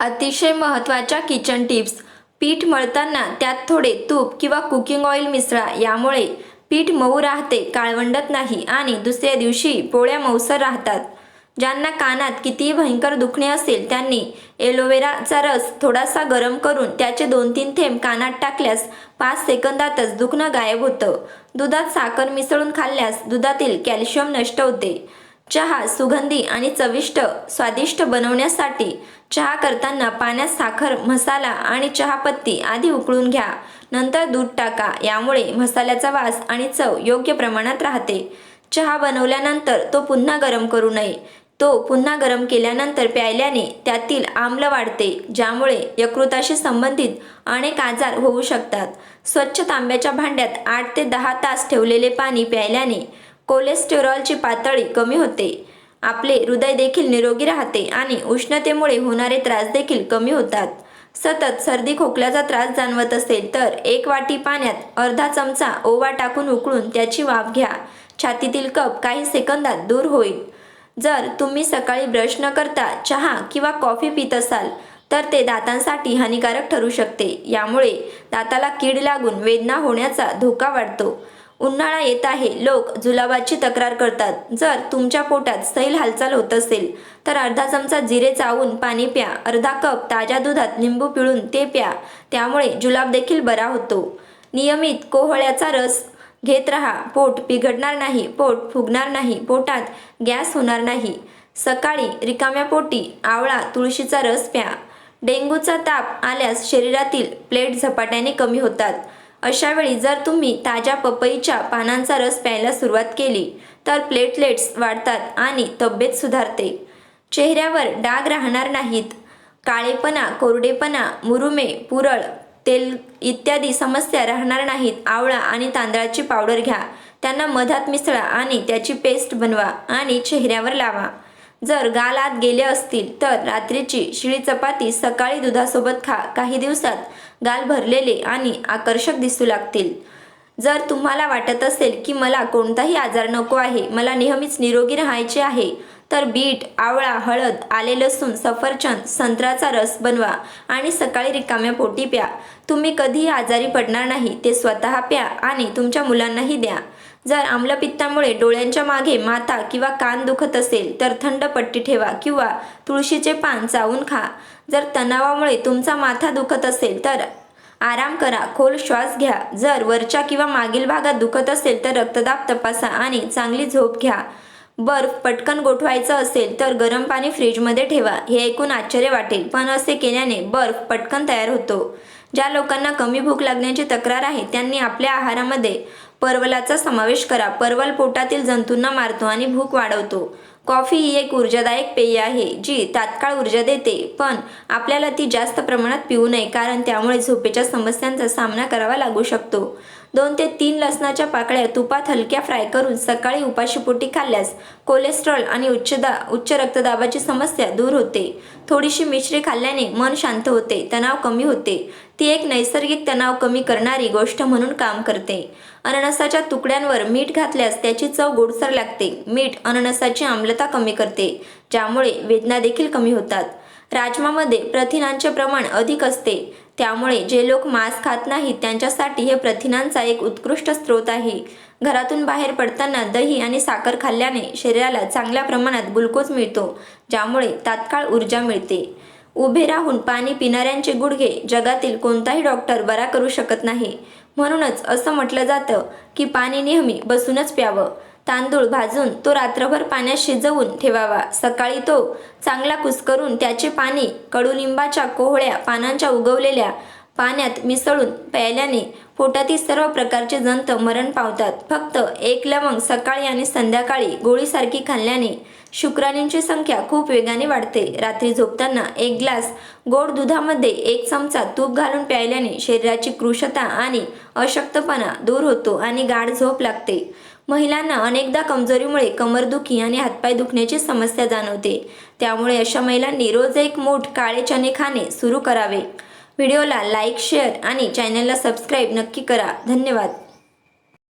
अतिशय महत्त्वाच्या kitchen tips. पीठ मळताना त्यात थोडे तूप किंवा कुकिंग ऑइल मिसळा यामुळे पीठ मऊ राहते काळवंडत नाही आणि दुसऱ्या दिवशी पोळ्या मऊसर राहतात. ज्यांना कानात कितीही भयंकर दुखणे असेल त्यांनी एलोवेराचा रस थोडासा गरम करून त्याचे दोन तीन थेंब कानात टाकल्यास पाच सेकंदातच दुखणं गायब होतं. दुधात साखर मिसळून खाल्ल्यास दुधातील कॅल्शियम नष्ट होते. चहा सुगंधी आणि चविष्ट स्वादिष्ट बनवण्यासाठी चहा करताना पाण्यात साखर मसाला आणि चहापत्ती आधी उकळून घ्या. नंतर दूध टाका. यामुळे मसाल्याचा वास आणि चव योग्य प्रमाणात राहते. चहा बनवल्यानंतर तो पुन्हा गरम करू नये. तो पुन्हा गरम केल्यानंतर प्यायल्याने त्यातील आम्ल वाढते ज्यामुळे यकृताशी संबंधित अनेक आजार होऊ शकतात. स्वच्छ तांब्याच्या भांड्यात आठ ते दहा तास ठेवलेले पाणी प्यायल्याने कोलेस्टेरॉलची पातळी कमी होते. आपले हृदय देखील निरोगी राहते आणि उष्णतेमुळे होणारे त्रास देखील कमी होतात. सतत सर्दी खोकल्याचा त्रास जाणवत असेल तर एक वाटी पाण्यात अर्धा चमचा ओवा टाकून उकळून त्याची वाफ घ्या. छातीतील कप काही सेकंदात दूर होईल. जर तुम्ही सकाळी ब्रश न करता चहा किंवा कॉफी पित असाल तर ते दातांसाठी हानिकारक ठरू शकते. यामुळे दाताला कीड लागून वेदना होण्याचा धोका वाढतो. उन्हाळा येत आहे. लोक जुलाबाची तक्रार करतात. जर तुमच्या पोटात सैल हालचाल होत असेल तर अर्धा चमचा जिरे चावून पाणी प्या. अर्धा कप ताज्या दुधात लिंबू पिळून ते प्या. त्यामुळे जुलाब देखील बरा होतो. नियमित कोहळ्याचा रस घेत राहा. पोट बिघडणार नाही. पोट फुगणार नाही. पोटात गॅस होणार नाही. सकाळी रिकाम्या पोटी आवळा तुळशीचा रस प्या. डेंग्यूचा ताप आल्यास शरीरातील प्लेट झपाट्याने कमी होतात. अशावेळी जर तुम्ही ताज्या पपईच्या पानांचा रस प्यायला सुरुवात केली तर प्लेटलेट्स वाढतात आणि तब्येत सुधारते. चेहऱ्यावर डाग राहणार नाहीत. काळेपणा कोरडेपणा मुरुमे पुरळ तेल इत्यादी समस्या राहणार नाहीत. आवळा आणि तांदळाची पावडर घ्या. त्यांना मधात मिसळा आणि त्याची पेस्ट बनवा आणि चेहऱ्यावर लावा. जर गालात गेले असतील तर रात्रीची शिळी चपाती सकाळी दुधासोबत खा. काही दिवसात गाल भरलेले आणि आकर्षक दिसू लागतील. जर तुम्हाला वाटत असेल की मला कोणताही आजार नको आहे मला नेहमीच निरोगी राहायचे आहे तर बीट आवळा हळद आले लसूण सफरचंद संत्र्याचा रस बनवा आणि सकाळी रिकाम्या पोटी प्या. तुम्ही कधीही आजारी पडणार नाही ते स्वतः प्या आणि तुमच्या मुलांनाही द्या. जर आम्लपित्तामुळे डोळ्यांच्या मागे माथा किंवा कान दुखत असेल तर थंड पट्टी ठेवा किंवा तुळशीचे पान चावून खा. जर तणावामुळे तुमचा माथा दुखत असेल तर आराम करा खोल श्वास घ्या. जर वरच्या किंवा मागील भागात दुखत असेल तर रक्तदाब तपासा आणि चांगली झोप घ्या. बर्फ पटकन गोठवायचं असेल तर गरम पाणी फ्रीजमध्ये ठेवा. हे ऐकून आश्चर्य वाटेल. पण असे केल्याने बर्फ पटकन तयार होतो. ज्या लोकांना कमी भूक लागण्याची तक्रार आहे त्यांनी आपल्या आहारामध्ये परवलाचा समावेश करा. परवल पोटातील जंतूंना मारतो आणि भूक वाढवतो. कॉफी ही एक ऊर्जादायक पेय आहे जी तात्काळ ऊर्जा देते पण आपल्याला ती जास्त प्रमाणात पिऊ नये कारण त्यामुळे झोपेच्या समस्यांचा सामना करावा लागू शकतो. दोन ते तीन लसणाच्या पाकळ्या तुपात हलक्या फ्राय करून सकाळी उपाशीपोटी खाल्ल्यास कोलेस्ट्रॉल आणि उच्च दा उच्च रक्तदाबाची समस्या दूर होते. थोडीशी मिश्री खाल्ल्याने मन शांत होते तणाव कमी होते. ती एक नैसर्गिक तणाव कमी करणारी गोष्ट म्हणून काम करते. अननसाच्या तुकड्यांवर मीठ घातल्यास त्याची चव गोडसर लागते. मीठ अननसाची आम्लता कमी करते ज्यामुळे वेदना देखील कमी होतात. राजमामध्ये प्रथिनांचे प्रमाण अधिक असते. त्यामुळे जे लोक मांस खात नाहीत त्यांच्यासाठी हे प्रथिनांचा एक उत्कृष्ट स्रोत आहे. घरातून बाहेर पडताना दही आणि साखर खाल्ल्याने शरीराला चांगल्या प्रमाणात ग्लुकोज मिळतो ज्यामुळे तात्काळ ऊर्जा मिळते. उभे राहून पाणी पिणाऱ्यांचे गुडघे जगातील कोणताही डॉक्टर बरा करू शकत नाही. म्हणूनच असं म्हटलं जातं की पाणी नेहमी बसूनच प्यावं. तांदूळ भाजून तो रात्रभर पाण्यात शिजवून ठेवावा. सकाळी तो चांगला कुस्करून त्याचे पाणी कडुलिंबाच्या कोहळ्या पानांच्या उगवलेल्या पाण्यात मिसळून प्यायल्याने पोटातील सर्व प्रकारचे जंत मरण पावतात. फक्त एक लवंग सकाळी आणि संध्याकाळी गोळीसारखी खाल्ल्याने शुक्राणूंची संख्या खूप वेगाने वाढते. रात्री झोपताना एक ग्लास गोड दुधामध्ये एक चमचा तूप घालून प्यायल्याने शरीराची कृशता आणि अशक्तपणा दूर होतो आणि गाढ झोप लागते. महिलांना अनेकदा कमजोरीमुळे कमरदुखी आणि हातपाय दुखण्याची समस्या जाणवते. त्यामुळे अशा महिलांनी रोज एक मूठ काळे चणे खाणे सुरू करावे. व्हिडिओला लाईक शेअर आणि चॅनलला सबस्क्राईब नक्की करा. धन्यवाद.